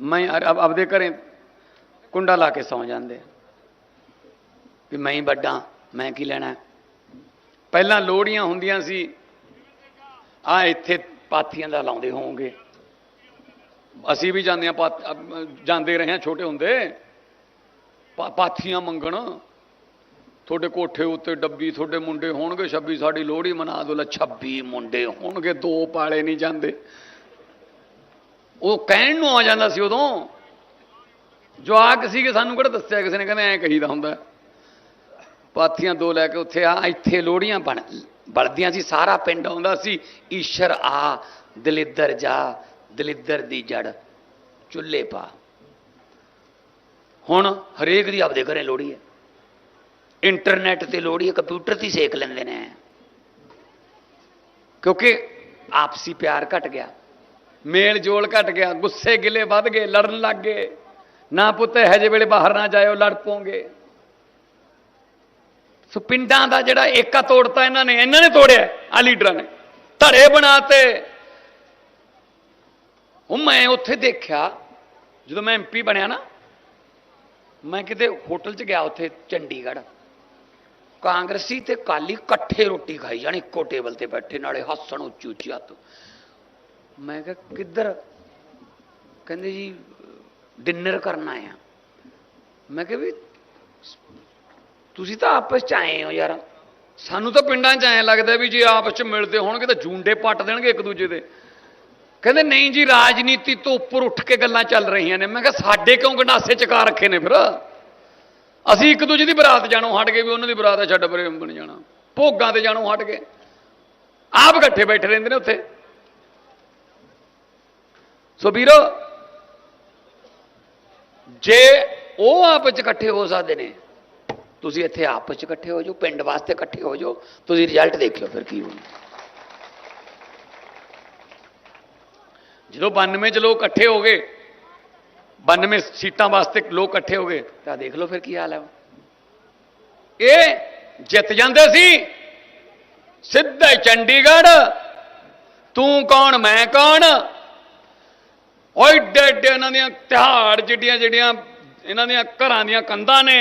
ਮੈਂ ਆਪਦੇ ਘਰੇ ਕੁੰਡਾ ਲਾ ਕੇ ਸੌ ਜਾਂਦੇ ਵੀ ਮੈਂ ਹੀ ਵੱਡਾ, ਮੈਂ ਕੀ ਲੈਣਾ? ਪਹਿਲਾਂ ਲੋੜੀਆਂ ਹੁੰਦੀਆਂ ਸੀ, ਆ ਇੱਥੇ ਪਾਥੀਆਂ ਦਾ ਲਾਉਂਦੇ ਹੋਵੋਗੇ। ਅਸੀਂ ਵੀ ਜਾਂਦੇ ਆ ਜਾਂਦੇ ਰਹੇ ਹਾਂ ਛੋਟੇ ਹੁੰਦੇ। ਪਾ- ਪਾਥੀਆਂ ਮੰਗਣ। ਤੁਹਾਡੇ ਕੋਠੇ ਉੱਤੇ ਡੱਬੀ ਤੁਹਾਡੇ ਮੁੰਡੇ ਹੋਣਗੇ 26 ਸਾਡੀ ਲੋਹੜੀ ਮਨਾ ਦੋ ਲੈ 26 ਮੁੰਡੇ ਹੋਣਗੇ, ਦੋ ਪਾਲੇ ਨਹੀਂ ਜਾਂਦੇ। ਉਹ ਕਹਿਣ ਨੂੰ ਆ ਜਾਂਦਾ ਸੀ ਉਦੋਂ। ਜਵਾਕ ਸੀਗੇ ਸਾਨੂੰ ਕਿਹੜਾ ਦੱਸਿਆ ਕਿਸੇ ਨੇ, ਕਹਿੰਦੇ ਐਂ ਕਹੀਦਾ ਹੁੰਦਾ। ਪਾਥੀਆਂ ਦੋ ਲੈ ਕੇ ਉੱਥੇ ਆ, ਇੱਥੇ ਲੋਹੜੀਆਂ ਬਣ, ਬਲਦੀਆਂ ਸੀ, ਸਾਰਾ ਪਿੰਡ ਆਉਂਦਾ ਸੀ। ਈਸ਼ਰ ਆ, ਦਲਿੱਦਰ ਜਾ, ਦਲਿੱਦਰ ਦੀ ਜੜ, ਚੁੱਲ੍ਹੇ ਪਾ। ਹੁਣ ਹਰੇਕ ਦੀ ਆਪਦੇ ਘਰੇ ਲੋਹੜੀ ਹੈ। ਇੰਟਰਨੈਟ ਤੇ ਲੋਹੜੀ ਹੈ, ਕੰਪਿਊਟਰ ਤੇ ਸੇਕ ਲੈਂਦੇ ਨੇ। ਕਿਉਂਕਿ ਆਪਸੀ ਪਿਆਰ ਘਟ ਗਿਆ। ਮੇਲ ਜੋਲ ਘਟ ਗਿਆ, ਗੁੱਸੇ ਗਿਲੇ ਵੱਧ ਗਏ, ਲੜਨ ਲੱਗ ਗਏ। ਨਾ ਪੁੱਤ ਹਜੇ ਵੇਲੇ ਬਾਹਰ ਨਾ ਜਾਇਓ, ਲੜ ਪੋਗੇ। ਸੋ ਪਿੰਡਾਂ ਦਾ ਜਿਹੜਾ ਏਕਾ ਤੋੜਤਾ ਇਹਨਾਂ ਨੇ ਇਹਨਾਂ ਨੇ ਤੋੜਿਆ ਆ ਲੀਡਰਾਂ ਨੇ। ਧੜੇ ਬਣਾਤੇ। ਉਹ ਮੈਂ ਉੱਥੇ ਦੇਖਿਆ, ਜਦੋਂ ਮੈਂ ਐਮਪੀ ਬਣਿਆ ਨਾ, ਮੈਂ ਕਿਤੇ ਹੋਟਲ 'ਚ ਗਿਆ ਉੱਥੇ, ਚੰਡੀਗੜ੍ਹ। ਕਾਂਗਰਸੀ ਤੇ ਕਾਲੀ ਇਕੱਠੇ ਰੋਟੀ ਖਾਈ ਜਾਣੀ, ਇੱਕੋ ਟੇਬਲ ਤੇ ਬੈਠੇ, ਨਾਲੇ ਹੱਸਣ ਉੱਚੀ ਉੱਚੀ ਹੱਥ। ਮੈਂ ਕਿਹਾ, ਕਿੱਧਰ? ਕਹਿੰਦੇ ਜੀ ਡਿਨਰ ਕਰਨ ਆਇਆ ਮੈਂ ਕਿਹਾ ਵੀ, ਤੁਸੀਂ ਤਾਂ ਆਪਸ ਚ ਆਏ ਹੋ ਯਾਰ। ਸਾਨੂੰ ਤਾਂ ਪਿੰਡਾਂ ਚ ਐਂ ਲੱਗਦਾ ਵੀ ਜੇ ਆਪਸ ਚ ਮਿਲਦੇ ਹੋਣਗੇ ਤਾਂ ਜੂੰਡੇ ਪੱਟ ਦੇਣਗੇ ਇੱਕ ਦੂਜੇ ਦੇ। ਕਹਿੰਦੇ, ਨਹੀਂ ਜੀ, ਰਾਜਨੀਤੀ ਤੋਂ ਉੱਪਰ ਉੱਠ ਕੇ ਗੱਲਾਂ ਚੱਲ ਰਹੀਆਂ ਨੇ। ਮੈਂ ਕਿਹਾ, ਸਾਡੇ ਕਿਉਂ ਗੰਡਾਸੇ ਚਕਾ ਰੱਖੇ ਨੇ ਫਿਰ? ਅਸੀਂ ਇੱਕ ਦੂਜੇ ਦੀ ਬਰਾਤ ਜਾਣੋਂ ਹਟ ਗਏ ਵੀ ਉਹਨਾਂ ਦੀ ਬਰਾਤ ਆ ਛੱਡ ਪਰੇ ਬਣ ਜਾਣਾ। ਭੋਗਾਂ ਤੇ ਜਾਣੋਂ ਹਟ ਗਏ। ਆਪ ਇਕੱਠੇ ਬੈਠੇ ਰਹਿੰਦੇ ਨੇ ਉੱਥੇ। ਸੋ ਵੀਰੋ, ਜੇ ਉਹ ਆਪਸ ਚ ਇਕੱਠੇ ਹੋ ਸਕਦੇ ਨੇ, ਤੁਸੀਂ ਇੱਥੇ ਆਪਸ ਚ ਇਕੱਠੇ ਹੋ ਜਾਓ, ਪਿੰਡ ਵਾਸਤੇ ਇਕੱਠੇ ਹੋ ਜਾਓ, ਤੁਸੀਂ ਰਿਜ਼ਲਟ ਦੇਖਿਓ ਫਿਰ ਕੀ ਹੋਣਾ ਜਦੋਂ 92 ਚ ਲੋਕ ਇਕੱਠੇ ਹੋ ਗਏ 92 ਸੀਟਾਂ ਵਾਸਤੇ ਲੋਕ ਇਕੱਠੇ ਹੋ ਗਏ, ਤਾਂ ਦੇਖ ਲਓ ਫਿਰ ਕੀ ਹਾਲ ਹੈ। ਇਹ ਜਿੱਤ ਜਾਂਦੇ ਸੀ, ਸਿੱਧਾ ਹੀ ਚੰਡੀਗੜ੍ਹ, ਤੂੰ ਕੌਣ, ਮੈਂ ਕੌਣ ਓਏ ਏਡੇ ਏਡੇ ਇਹਨਾਂ ਦੀਆਂ ਤਿਹਾੜ ਜਿਹੜੀਆਂ ਜਿਹੜੀਆਂ ਇਹਨਾਂ ਦੀਆਂ ਘਰਾਂ ਦੀਆਂ ਕੰਧਾਂ ਨੇ,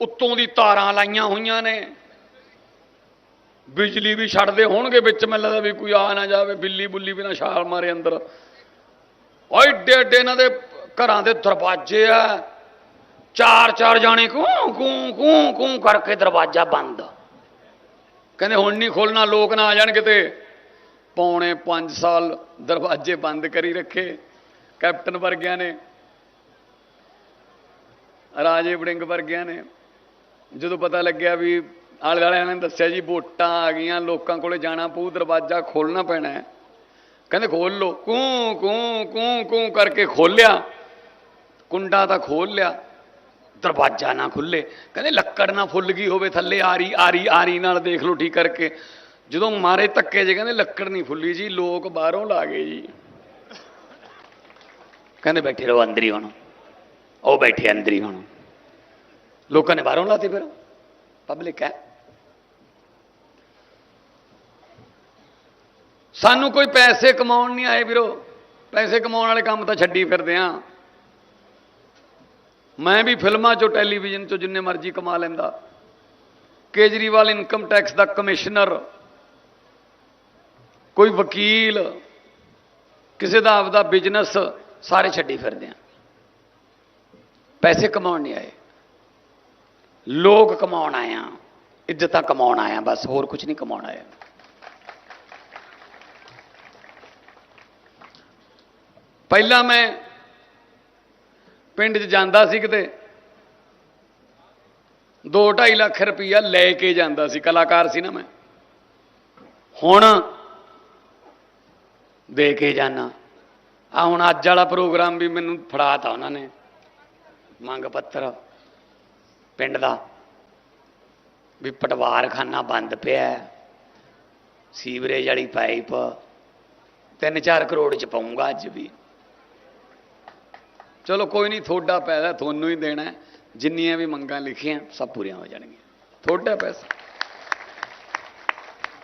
ਉੱਤੋਂ ਦੀ ਤਾਰਾਂ ਲਾਈਆਂ ਹੋਈਆਂ ਨੇ। ਬਿਜਲੀ ਵੀ ਛੱਡਦੇ ਹੋਣਗੇ ਵਿੱਚ, ਮੈਨੂੰ ਲੱਗਦਾ ਵੀ ਕੋਈ ਆ ਨਾ ਜਾਵੇ, ਬਿੱਲੀ ਬੁੱਲੀ ਵੀ ਨਾ ਛਾਲ ਮਾਰੇ ਅੰਦਰ। ਓਏ ਏਡੇ ਏਡੇ ਇਹਨਾਂ ਦੇ ਘਰਾਂ ਦੇ ਦਰਵਾਜ਼ੇ ਆ। ਚਾਰ ਚਾਰ ਜਾਣੇ ਕੂ ਕੂ ਕੂ ਕੂ ਕਰਕੇ ਦਰਵਾਜ਼ਾ ਬੰਦ। ਕਹਿੰਦੇ ਹੁਣ ਨਹੀਂ ਖੋਲਣਾ ਲੋਕ ਨਾ ਆ ਜਾਣ ਕਿਤੇ। ਪੌਣੇ 5 ਸਾਲ ਦਰਵਾਜ਼ੇ ਬੰਦ ਕਰੀ ਰੱਖੇ, ਕੈਪਟਨ ਵਰਗਿਆਂ ਨੇ, ਰਾਜੇ ਵੜਿੰਗ ਵਰਗਿਆਂ ਨੇ। ਜਦੋਂ ਪਤਾ ਲੱਗਿਆ ਵੀ ਆਲੇ ਵਾਲਿਆਂ ਨੇ ਦੱਸਿਆ ਜੀ ਵੋਟਾਂ ਆ ਗਈਆਂ, ਲੋਕਾਂ ਕੋਲੇ ਜਾਣਾ ਪਊ, ਦਰਵਾਜ਼ਾ ਖੋਲਣਾ ਪੈਣਾ ਹੈ। ਕਹਿੰਦੇ ਖੋਲ ਲੋ ਕੂ ਕੂ ਕੂ ਕੂ ਕਰਕੇ ਖੋਲਿਆ ਕੁੰਡਾ ਤਾਂ ਖੋਲ ਲਿਆ, ਦਰਵਾਜ਼ਾ ਨਾ ਖੁੱਲੇ ਕਹਿੰਦੇ ਲੱਕੜ ਨਾ ਫੁੱਲ ਗਈ ਹੋਵੇ ਥੱਲੇ, ਆਰੀ ਆਰੀ ਆਰੀ ਨਾਲ ਦੇਖ ਲਓ ਠੀਕ ਕਰਕੇ। ਜਦੋਂ ਮਾਰੇ ਧੱਕੇ ਜੇ ਕਹਿੰਦੇ ਲੱਕੜ ਨਹੀਂ ਫੁੱਲੀ ਜੀ, ਲੋਕ ਬਾਹਰੋਂ ਲਾ ਗਏ ਜੀ। ਕਹਿੰਦੇ ਬੈਠੇ ਰਹੋ, ਅੰਦਰ ਹੀ ਹੁਣ। ਉਹ ਬੈਠੇ ਅੰਦਰ ਹੀ ਹੁਣ। ਲੋਕਾਂ ਨੇ ਬਾਹਰੋਂ ਲਾਤੀ ਫਿਰ। ਪਬਲਿਕ ਹੈ। ਸਾਨੂੰ ਕੋਈ ਪੈਸੇ ਕਮਾਉਣ ਨਹੀਂ ਆਏ ਵੀਰੋ। ਪੈਸੇ ਕਮਾਉਣ ਵਾਲੇ ਕੰਮ ਤਾਂ ਛੱਡੀ ਫਿਰਦੇ ਆ। ਮੈਂ ਵੀ ਫਿਲਮਾਂ ਚੋਂ, ਟੈਲੀਵਿਜ਼ਨ ਚੋਂ ਜਿੰਨੇ ਮਰਜ਼ੀ ਕਮਾ ਲੈਂਦਾ। ਕੇਜਰੀਵਾਲ ਇਨਕਮ ਟੈਕਸ ਦਾ ਕਮਿਸ਼ਨਰ। ਕੋਈ ਵਕੀਲ, ਕਿਸੇ ਦਾ ਆਪਦਾ ਬਿਜ਼ਨਸ ਸਾਰੇ ਛੱਡੀ ਫਿਰਦੇ ਆ। ਪੈਸੇ ਕਮਾਉਣ ਨਹੀਂ ਆਏ। ਲੋਕ ਕਮਾਉਣ ਆਏ ਆ, ਇੱਜ਼ਤਾਂ ਕਮਾਉਣ ਆਇਆ ਬਸ ਹੋਰ ਕੁਝ ਨਹੀਂ ਕਮਾਉਣ ਆਇਆ ਪਹਿਲਾਂ ਮੈਂ ਪਿੰਡ 'ਚ ਜਾਂਦਾ ਸੀ ਕਿਤੇ 2.5 ਲੱਖ ਰੁਪਈਆ ਲੈ ਕੇ ਜਾਂਦਾ ਸੀ, ਕਲਾਕਾਰ ਸੀ ਨਾ ਮੈਂ। ਹੁਣ ਦੇ ਕੇ ਜਾਣਾ ਆ ਹੁਣ ਅੱਜ ਵਾਲਾ ਪ੍ਰੋਗਰਾਮ ਵੀ ਮੈਨੂੰ ਫੜਾਤਾ ਉਹਨਾਂ ਨੇ। ਮੰਗ ਪੱਤਰ ਪਿੰਡ ਦਾ ਵੀ ਪਟਵਾਰਖਾਨਾ ਬੰਦ ਪਿਆ ਸੀਵਰੇਜ ਵਾਲੀ ਪਾਈਪ 3-4 ਕਰੋੜ ਚ ਪਾਉਂਗਾ ਅੱਜ ਵੀ। ਚਲੋ ਕੋਈ ਨਹੀਂ, ਤੁਹਾਡਾ ਪੈਸਾ ਤੁਹਾਨੂੰ ਹੀ ਦੇਣਾ ਜਿੰਨੀਆਂ ਵੀ ਮੰਗਾਂ ਲਿਖੀਆਂ, ਸਭ ਪੂਰੀਆਂ ਹੋ ਜਾਣਗੀਆਂ। ਤੁਹਾਡਾ ਪੈਸਾ।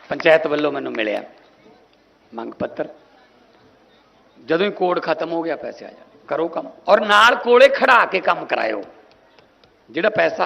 ਪੰਚਾਇਤ ਵੱਲੋਂ ਮੈਨੂੰ ਮਿਲਿਆ ਮੰਗ ਪੱਤਰ। ਜਦੋਂ ਹੀ ਕੋਡ ਖਤਮ ਹੋ ਗਿਆ, ਪੈਸੇ ਆ ਜਾਣੇ। ਕਰੋ ਕੰਮ। ਔਰ ਨਾਲ ਕੋਲੇ ਖੜਾ ਕੇ ਕੰਮ ਕਰਾਇਓ। ਜਿਹੜਾ ਪੈਸਾ